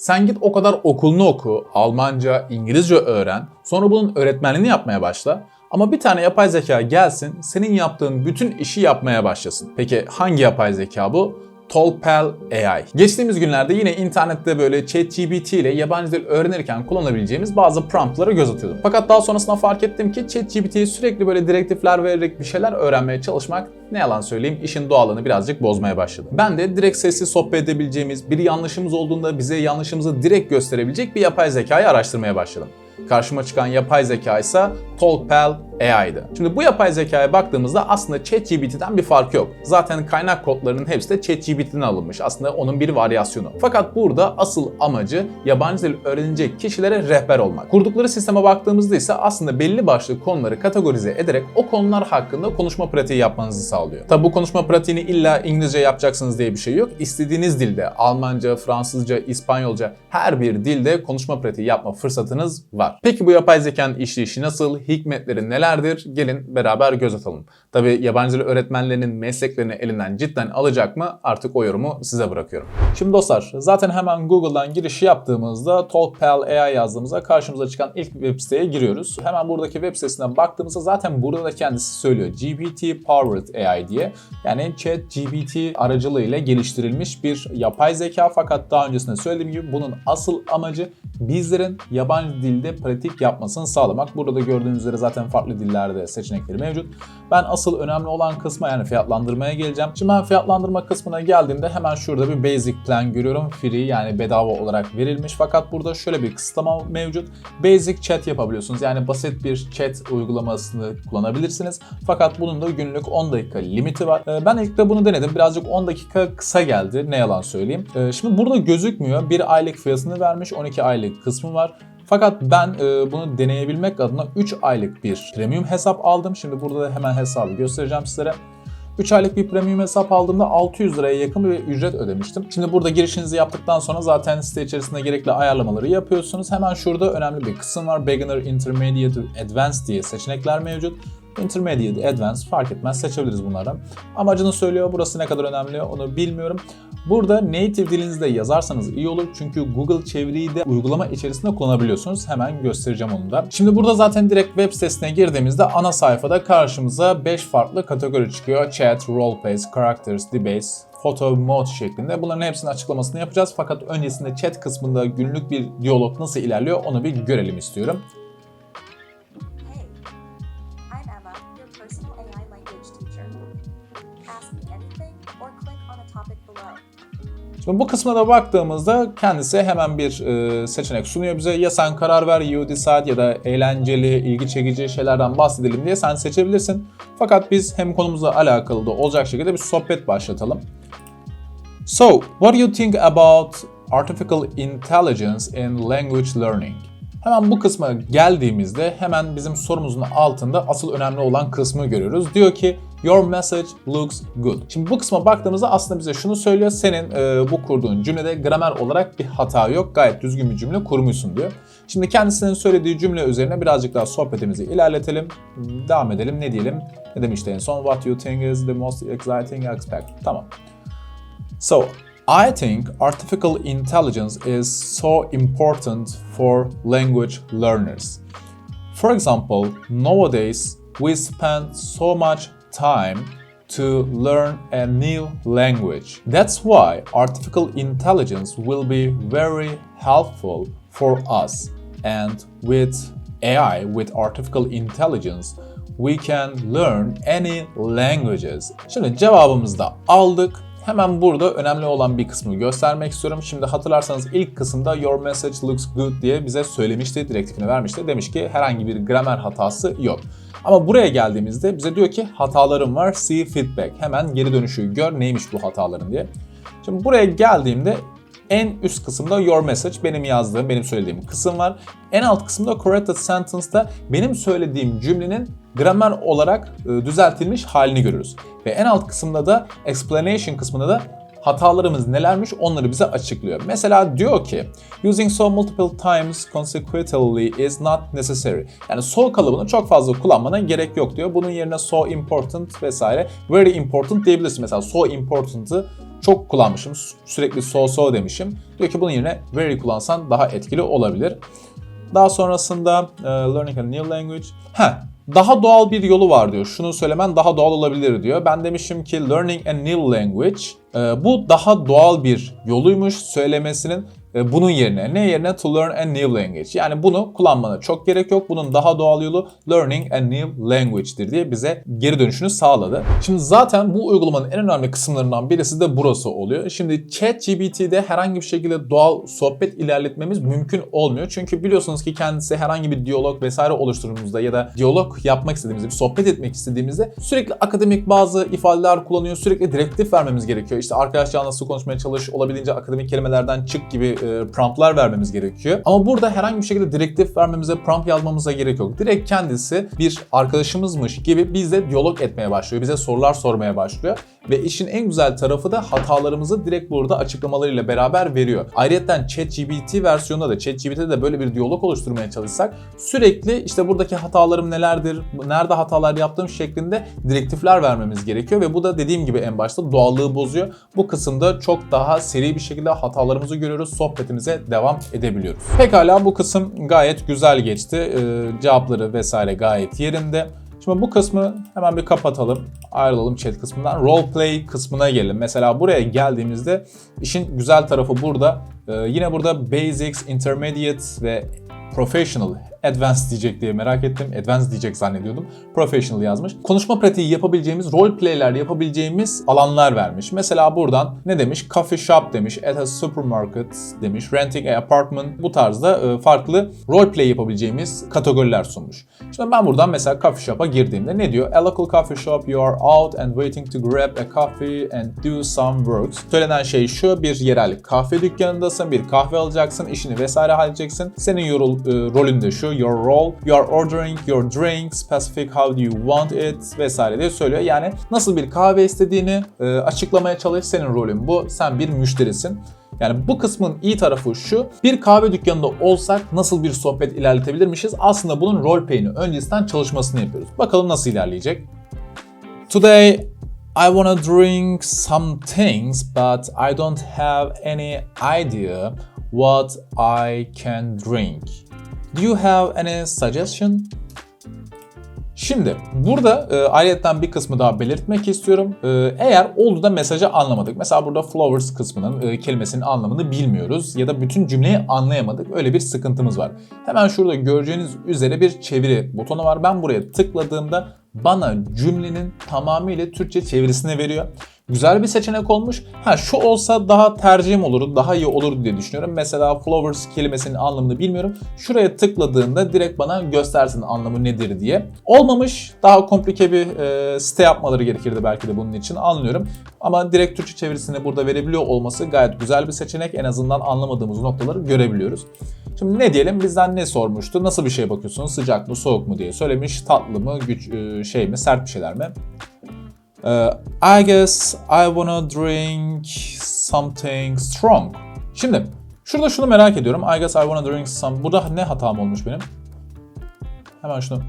Sen git o kadar okulunu oku, Almanca, İngilizce öğren, sonra bunun öğretmenliğini yapmaya başla. Ama bir tane yapay zeka gelsin, senin yaptığın bütün işi yapmaya başlasın. Peki hangi yapay zeka bu? Tolpel AI. Geçtiğimiz günlerde yine internette böyle ChatGPT ile yabancı dil öğrenirken kullanabileceğimiz bazı promptlara göz atıyordum. Fakat daha sonrasında fark ettim ki ChatGPT'ye sürekli böyle direktifler vererek bir şeyler öğrenmeye çalışmak ne yalan söyleyeyim işin doğalını birazcık bozmaya başladı. Ben de direkt sesli sohbet edebileceğimiz, bir yanlışımız olduğunda bize yanlışımızı direkt gösterebilecek bir yapay zekayı araştırmaya başladım. Karşıma çıkan yapay zeka ise Tolpel AI'dı. Şimdi bu yapay zekaya baktığımızda aslında ChatGPT'den bir fark yok. Zaten kaynak kodlarının hepsi de ChatGPT'den alınmış. Aslında onun bir varyasyonu. Fakat burada asıl amacı yabancı dil öğrenecek kişilere rehber olmak. Kurdukları sisteme baktığımızda ise aslında belli başlı konuları kategorize ederek o konular hakkında konuşma pratiği yapmanızı sağlıyor. Tabi bu konuşma pratiğini illa İngilizce yapacaksınız diye bir şey yok. İstediğiniz dilde Almanca, Fransızca, İspanyolca her bir dilde konuşma pratiği yapma fırsatınız var. Peki bu yapay zekanın işleyişi nasıl? Hikmetleri neler? Nelerdir? Gelin beraber göz atalım. Tabi yabancı dil öğretmenlerinin mesleklerini elinden cidden alacak mı? Artık o yorumu size bırakıyorum. Şimdi dostlar zaten hemen Google'dan girişi yaptığımızda Talkpal AI yazdığımızda karşımıza çıkan ilk web siteye giriyoruz. Hemen buradaki web sitesine baktığımızda zaten burada da kendisi söylüyor. GPT Powered AI diye. Yani Chat GPT aracılığıyla geliştirilmiş bir yapay zeka fakat daha öncesinde söylediğim gibi bunun asıl amacı bizlerin yabancı dilde pratik yapmasını sağlamak. Burada da gördüğünüz üzere zaten farklı dillerde seçenekleri mevcut. Ben asıl önemli olan kısma yani fiyatlandırmaya geleceğim. Şimdi ben fiyatlandırma kısmına geldiğimde hemen şurada bir basic plan görüyorum. Free yani bedava olarak verilmiş. Fakat burada şöyle bir kısıtlama mevcut. Basic chat yapabiliyorsunuz. Yani basit bir chat uygulamasını kullanabilirsiniz. Fakat bunun da günlük 10 dakika limiti var. Ee, ben ilk de bunu denedim. Birazcık 10 dakika kısa geldi. Ne yalan söyleyeyim. Ee, şimdi burada gözükmüyor. Bir aylık fiyatını vermiş. 12 aylık kısmı var. Fakat ben e, bunu deneyebilmek adına 3 aylık bir premium hesap aldım. Şimdi burada da hemen hesabı göstereceğim sizlere. 3 aylık bir premium hesap aldığımda 600 liraya yakın bir ücret ödemiştim. Şimdi burada girişinizi yaptıktan sonra zaten site içerisinde gerekli ayarlamaları yapıyorsunuz. Hemen şurada önemli bir kısım var. Beginner, Intermediate, Advanced diye seçenekler mevcut. Intermediate, Advanced fark etmez seçebiliriz bunlardan. Amacını söylüyor. Burası ne kadar önemli onu bilmiyorum. Burada native dilinizde yazarsanız iyi olur çünkü Google çeviriyi de uygulama içerisinde kullanabiliyorsunuz. Hemen göstereceğim onu da. Şimdi burada zaten direkt web sitesine girdiğimizde ana sayfada karşımıza 5 farklı kategori çıkıyor. Chat, Roleplays, Characters, Debates, Photo Mode şeklinde. Bunların hepsinin açıklamasını yapacağız. Fakat öncesinde chat kısmında günlük bir diyalog nasıl ilerliyor onu bir görelim istiyorum. Şimdi bu kısma da baktığımızda kendisi hemen bir e, seçenek sunuyor bize. Ya sen karar ver, you decide ya da eğlenceli, ilgi çekici şeylerden bahsedelim diye sen seçebilirsin. Fakat biz hem konumuzla alakalı da olacak şekilde bir sohbet başlatalım. So, what do you think about artificial intelligence in language learning? Hemen bu kısma geldiğimizde hemen bizim sorumuzun altında asıl önemli olan kısmı görüyoruz. Diyor ki Your message looks good. Şimdi bu kısma baktığımızda aslında bize şunu söylüyor. Senin e, bu kurduğun cümlede gramer olarak bir hata yok. Gayet düzgün bir cümle kurmuşsun diyor. Şimdi kendisinin söylediği cümle üzerine birazcık daha sohbetimizi ilerletelim. Devam edelim. Ne diyelim? Ne demişti en son? What you think is the most exciting aspect. Tamam. So, I think artificial intelligence is so important for language learners. For example, nowadays we spend so much time to learn a new language. That's why artificial intelligence will be very helpful for us. And with AI, with artificial intelligence, we can learn any languages. Şimdi cevabımızı da aldık. Hemen burada önemli olan bir kısmı göstermek istiyorum. Şimdi hatırlarsanız ilk kısımda your message looks good diye bize söylemişti, direktifini vermişti. Demiş ki herhangi bir gramer hatası yok. Ama buraya geldiğimizde bize diyor ki hatalarım var, see feedback. Hemen geri dönüşü gör neymiş bu hataların diye. Şimdi buraya geldiğimde en üst kısımda your message benim yazdığım, benim söylediğim kısım var. En alt kısımda corrected sentence'da benim söylediğim cümlenin gramer olarak e, düzeltilmiş halini görürüz. Ve en alt kısımda da explanation kısmında da hatalarımız nelermiş onları bize açıklıyor. Mesela diyor ki using so multiple times consecutively is not necessary. Yani so kalıbını çok fazla kullanmana gerek yok diyor. Bunun yerine so important vesaire very important diyebilirsin. Mesela so important'ı çok kullanmışım. Sü- Sürekli so so demişim. Diyor ki bunun yerine very kullansan daha etkili olabilir. Daha sonrasında e, learning a new language. Ha, daha doğal bir yolu var diyor. Şunu söylemen daha doğal olabilir diyor. Ben demişim ki learning a new language. e, bu daha doğal bir yoluymuş söylemesinin. E, bunun yerine ne yerine to learn a new language. Yani bunu kullanmana çok gerek yok. Bunun daha doğal yolu learning a new language'dir diye bize geri dönüşünü sağladı. Şimdi zaten bu uygulamanın en önemli kısımlarından birisi de burası oluyor. Şimdi ChatGPT'de herhangi bir şekilde doğal sohbet ilerletmemiz mümkün olmuyor. Çünkü biliyorsunuz ki kendisi herhangi bir diyalog vesaire oluşturduğumuzda ya da diyalog yapmak istediğimizde, bir sohbet etmek istediğimizde sürekli akademik bazı ifadeler kullanıyor. Sürekli direktif vermemiz gerekiyor. İşte arkadaşlar nasıl konuşmaya çalış, olabildiğince akademik kelimelerden çık gibi e, promptlar vermemiz gerekiyor. Ama burada herhangi bir şekilde direktif vermemize, prompt yazmamıza gerek yok. Direkt kendisi bir arkadaşımızmış gibi bizle diyalog etmeye başlıyor. Bize sorular sormaya başlıyor. Ve işin en güzel tarafı da hatalarımızı direkt burada açıklamalarıyla beraber veriyor. Ayrıca ChatGPT versiyonunda da ChatGPT'de de böyle bir diyalog oluşturmaya çalışsak sürekli işte buradaki hatalarım nelerdir, nerede hatalar yaptığım şeklinde direktifler vermemiz gerekiyor ve bu da dediğim gibi en başta doğallığı bozuyor. Bu kısımda çok daha seri bir şekilde hatalarımızı görüyoruz, sohbetimize devam edebiliyoruz. Pekala bu kısım gayet güzel geçti. Ee, cevapları vesaire gayet yerinde. Şimdi bu kısmı hemen bir kapatalım. Ayrılalım chat kısmından. Roleplay kısmına gelelim. Mesela buraya geldiğimizde işin güzel tarafı burada. Ee, yine burada Basics, Intermediate ve Professional, Advanced diyecek diye merak ettim. Advanced diyecek zannediyordum. Professional yazmış. Konuşma pratiği yapabileceğimiz, role play'ler yapabileceğimiz alanlar vermiş. Mesela buradan ne demiş? Coffee shop demiş, at a supermarket demiş, renting a apartment. Bu tarzda e, farklı role play yapabileceğimiz kategoriler sunmuş. Şimdi ben buradan mesela coffee shop'a girdiğimde ne diyor? A local coffee shop, you are out and waiting to grab a coffee and do some works. Söylenen şey şu, bir yerel kahve dükkanındasın, bir kahve alacaksın, işini vesaire halledeceksin. Senin yorul, e, rolün de şu, your role, you are ordering your drink, specific how do you want it vesaire diye söylüyor. Yani nasıl bir kahve istediğini e, açıklamaya çalış, senin rolün bu, sen bir müşterisin. Yani bu kısmın iyi tarafı şu. Bir kahve dükkanında olsak nasıl bir sohbet ilerletebilirmişiz? Aslında bunun role play'ini öncesinden çalışmasını yapıyoruz. Bakalım nasıl ilerleyecek. Today I wanna drink some things but I don't have any idea what I can drink. Do you have any suggestion? Şimdi burada e, ayrıyetten bir kısmı daha belirtmek istiyorum. E, eğer oldu da mesajı anlamadık. Mesela burada flowers kısmının e, kelimesinin anlamını bilmiyoruz ya da bütün cümleyi anlayamadık. Öyle bir sıkıntımız var. Hemen şurada göreceğiniz üzere bir çeviri butonu var. Ben buraya tıkladığımda bana cümlenin tamamıyla Türkçe çevirisini veriyor. Güzel bir seçenek olmuş. Ha şu olsa daha tercihim olurdu, daha iyi olurdu diye düşünüyorum. Mesela flowers kelimesinin anlamını bilmiyorum. Şuraya tıkladığında direkt bana göstersin anlamı nedir diye. Olmamış, daha komplike bir e, site yapmaları gerekirdi belki de bunun için anlıyorum. Ama direkt Türkçe çevirisini burada verebiliyor olması gayet güzel bir seçenek. En azından anlamadığımız noktaları görebiliyoruz. Şimdi ne diyelim bizden ne sormuştu? Nasıl bir şeye bakıyorsunuz? Sıcak mı, soğuk mu diye söylemiş. Tatlı mı, güç e, şey mi, sert bir şeyler mi? Uh, I guess I wanna drink something strong. Şimdi şurada şunu merak ediyorum. I guess I wanna drink some... Burada ne hatam olmuş benim? Hemen şunu...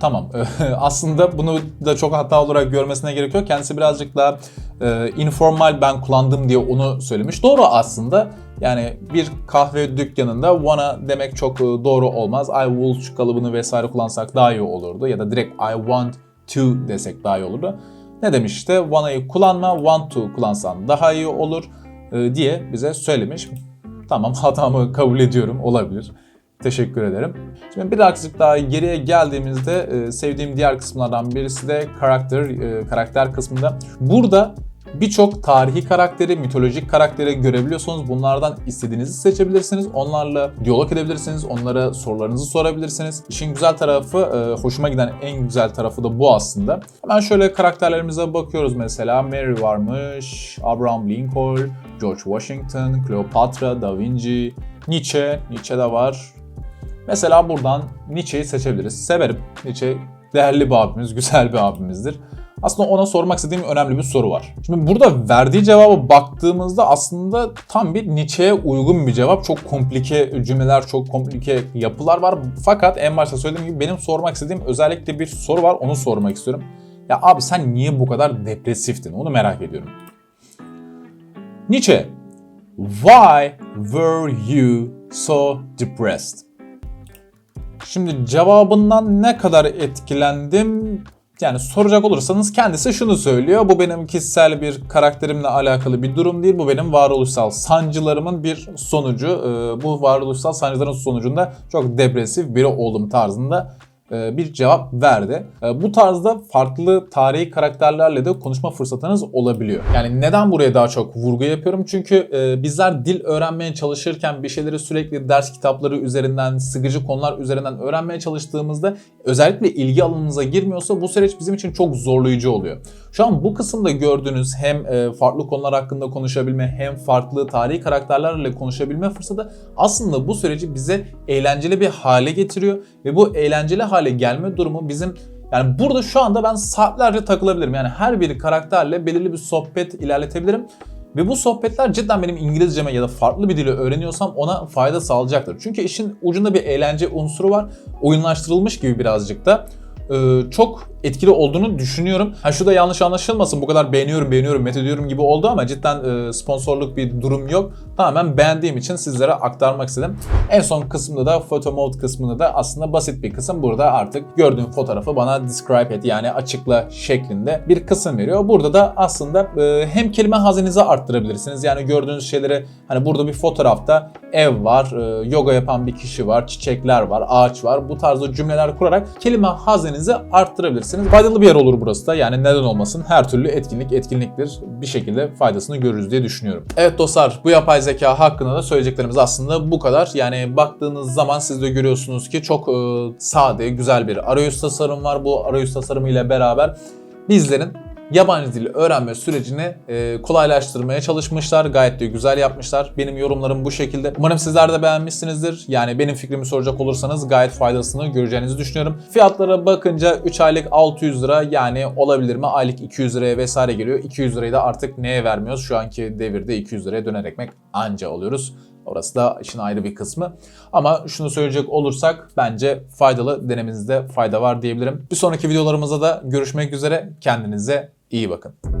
Tamam. Aslında bunu da çok hata olarak görmesine gerek yok. Kendisi birazcık daha e, informal ben kullandım diye onu söylemiş. Doğru aslında. Yani bir kahve dükkanında wanna demek çok e, doğru olmaz. I will şu kalıbını vesaire kullansak daha iyi olurdu. Ya da direkt I want to desek daha iyi olurdu. Ne demiş işte wanna'yı kullanma, want to kullansan daha iyi olur e, diye bize söylemiş. Tamam hatamı kabul ediyorum olabilir. Teşekkür ederim. Şimdi bir aksilik daha geriye geldiğimizde e, sevdiğim diğer kısımlardan birisi de karakter karakter kısmında. Burada birçok tarihi karakteri, mitolojik karakteri görebiliyorsunuz. Bunlardan istediğinizi seçebilirsiniz. Onlarla diyalog edebilirsiniz. Onlara sorularınızı sorabilirsiniz. İşin güzel tarafı, e, hoşuma giden en güzel tarafı da bu aslında. Hemen şöyle karakterlerimize bakıyoruz mesela. Mary varmış, Abraham Lincoln, George Washington, Cleopatra, Da Vinci, Nietzsche, Nietzsche de var. Mesela buradan Nietzsche'yi seçebiliriz. Severim. Nietzsche değerli bir abimiz, güzel bir abimizdir. Aslında ona sormak istediğim önemli bir soru var. Şimdi burada verdiği cevaba baktığımızda aslında tam bir Nietzsche'ye uygun bir cevap. Çok komplike cümleler, çok komplike yapılar var. Fakat en başta söylediğim gibi benim sormak istediğim özellikle bir soru var. Onu sormak istiyorum. Ya abi sen niye bu kadar depresiftin? Onu merak ediyorum. Nietzsche. Why were you so depressed? Şimdi cevabından ne kadar etkilendim? Yani soracak olursanız kendisi şunu söylüyor. Bu benim kişisel bir karakterimle alakalı bir durum değil. Bu benim varoluşsal sancılarımın bir sonucu. Ee, Bu varoluşsal sancıların sonucunda çok depresif biri oldum tarzında bir cevap verdi. E, Bu tarzda farklı tarihi karakterlerle de konuşma fırsatınız olabiliyor. Yani neden buraya daha çok vurgu yapıyorum? Çünkü e, bizler dil öğrenmeye çalışırken bir şeyleri sürekli ders kitapları üzerinden, sıkıcı konular üzerinden öğrenmeye çalıştığımızda özellikle ilgi alanımıza girmiyorsa bu süreç bizim için çok zorlayıcı oluyor. Şu an bu kısımda gördüğünüz hem e, farklı konular hakkında konuşabilme hem farklı tarihi karakterlerle konuşabilme fırsatı aslında bu süreci bize eğlenceli bir hale getiriyor ve bu eğlenceli gelme durumu bizim yani burada şu anda ben saatlerce takılabilirim. Yani her bir karakterle belirli bir sohbet ilerletebilirim. Ve bu sohbetler cidden benim İngilizceme ya da farklı bir dili öğreniyorsam ona fayda sağlayacaktır. Çünkü işin ucunda bir eğlence unsuru var. Oyunlaştırılmış gibi birazcık da. Ee, çok etkili olduğunu düşünüyorum. Ha şu da yanlış anlaşılmasın. Bu kadar beğeniyorum, beğeniyorum, methediyorum gibi oldu ama cidden e, sponsorluk bir durum yok. Tamamen beğendiğim için sizlere aktarmak istedim. En son kısımda da photo mode kısmında da aslında basit bir kısım. Burada artık gördüğün fotoğrafı bana describe et yani açıkla şeklinde bir kısım veriyor. Burada da aslında e, hem kelime hazinenizi arttırabilirsiniz. Yani gördüğünüz şeyleri hani burada bir fotoğrafta ev var, e, yoga yapan bir kişi var, çiçekler var, ağaç var. Bu tarzda cümleler kurarak kelime hazinenizi arttırabilirsiniz. Faydalı bir yer olur burası da. Yani neden olmasın? Her türlü etkinlik etkinliktir. Bir şekilde faydasını görürüz diye düşünüyorum. Evet dostlar bu yapay zeka hakkında da söyleyeceklerimiz aslında bu kadar. Yani baktığınız zaman siz de görüyorsunuz ki çok e, sade, güzel bir arayüz tasarım var. Bu arayüz tasarımı ile beraber bizlerin yabancı dili öğrenme sürecini e, kolaylaştırmaya çalışmışlar. Gayet de güzel yapmışlar. Benim yorumlarım bu şekilde. Umarım sizler de beğenmişsinizdir. Yani benim fikrimi soracak olursanız gayet faydasını göreceğinizi düşünüyorum. Fiyatlara bakınca 3 aylık 600 lira yani olabilir mi? Aylık 200 liraya vesaire geliyor. 200 lirayı da artık neye vermiyoruz? Şu anki devirde 200 liraya döner ekmek anca alıyoruz. Orası da işin ayrı bir kısmı. Ama şunu söyleyecek olursak bence faydalı denemenizde fayda var diyebilirim. Bir sonraki videolarımızda da görüşmek üzere. Kendinize iyi bakın.